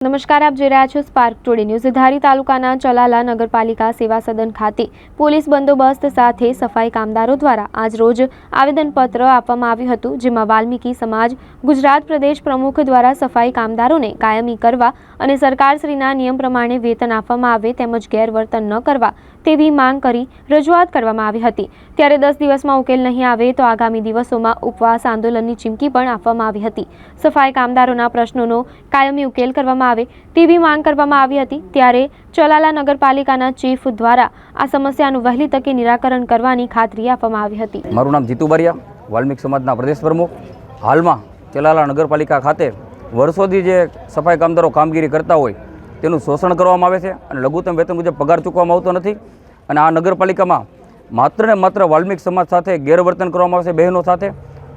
નમસ્કાર, આપ જોઈ રહ્યા છો સ્પાર્ક ટુડે ન્યૂઝ ધારી તાલુકાના ચલાલા નગરપાલિકા સેવા સદન ખાતે પોલીસ બંદોબસ્ત સાથે સફાઈ કામદારો દ્વારા આજરોજ આવેદનપત્ર આપવામાં આવ્યું હતું, જેમાં વાલ્મીકી સમાજ, ગુજરાત પ્રદેશ પ્રમુખ દ્વારા સફાઈ કામદારોને કાયમી કરવા અને સરકારશ્રીના નિયમ પ્રમાણે વેતન આપવામાં આવે તેમજ ગેરવર્તન ન કરવા તેવી માંગ કરી રજૂઆત કરવામાં આવી હતી. ત્યારે દસ દિવસમાં ઉકેલ નહીં આવે તો આગામી દિવસોમાં ઉપવાસ આંદોલનની ચીમકી પણ આપવામાં આવી હતી. સફાઈ કામદારોના પ્રશ્નોનો કાયમી ઉકેલ કરવામાં આવે તેવી માંગ કરવામાં આવી હતી. ત્યારે ચલાલા નગરપાલિકાના ચીફ દ્વારા આ સમસ્યાનું વહેલી તકે નિરાકરણ કરવાની ખાતરી આપવામાં આવી હતી. મારું નામ જીતુ બારિયા, વાલ્મીક સમાજના પ્રદેશ પ્રમુખ. હાલમાં ચલાલા નગરપાલિકા ખાતે વર્ષોથી જે સફાઈ કામદારો કામગીરી કરતા હોય તેનું શોષણ કરવામાં આવે છે અને લઘુત્તમ વેતન મુજબ પગાર ચૂકવામાં આવતો નથી. અને આ નગરપાલિકામાં માત્ર ને માત્ર વાલ્મીક સમાજ સાથે ગેરવર્તન કરવામાં આવે છે બહેનો સાથે.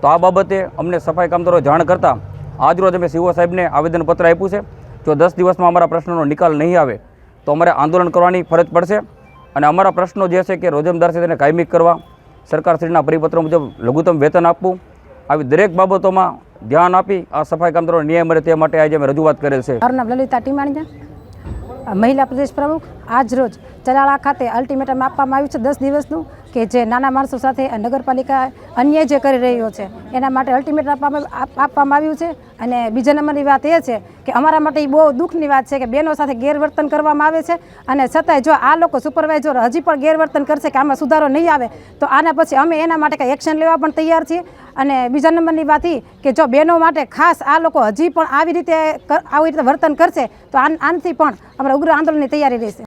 તો આ બાબતે અમને સફાઈ કામદારો જાણ કરતાં આજરોજ અમે સીઓ સાહેબને આવેદનપત્ર આપ્યું છે. જો દસ દિવસમાં અમારા પ્રશ્નોનો નિકાલ નહીં આવે, તો અમારે આંદોલન કરવાની ફરજ પડશે. અને અમારા પ્રશ્નો જે છે કે રોજમદાર છે તેને કાયમી કરવા, સરકારશ્રીના પરિપત્રો મુજબ લઘુત્તમ વેતન આપવું, આવી દરેક બાબતોમાં ધ્યાન આપી આ સફાઈ કામદારો ન્યાય મળે તે માટે આજે અમે રજૂઆત કરેલ છે. લલિતા ટીમાણીયા મહિલા પ્રદેશ પ્રમુખ. આજ રોજ ચલાળા ખાતે અલ્ટિમેટમ આપવામાં આવ્યું છે દસ દિવસનું. કે જે નાના માણસો સાથે નગરપાલિકા અન્યાય જે કરી રહ્યો છે, એના માટે અલ્ટિમેટ આપવામાં આપવામાં આવ્યું છે. અને બીજા નંબરની વાત એ છે કે અમારા માટે એ બહુ દુઃખની વાત છે કે બહેનો સાથે ગેરવર્તન કરવામાં આવે છે. અને છતાંય જો આ લોકો સુપરવાઇઝર હજી પણ ગેરવર્તન કરશે કે આમાં સુધારો નહીં આવે, તો આના પછી અમે એના માટે કંઈ એક્શન લેવા પણ તૈયાર છીએ. અને બીજા નંબરની વાત એ કે જો બહેનો માટે ખાસ આ લોકો હજી પણ આવી રીતે આવી રીતે વર્તન કરશે, તો આન- આનાથી પણ અમારા ઉગ્ર આંદોલનની તૈયારી રહેશે.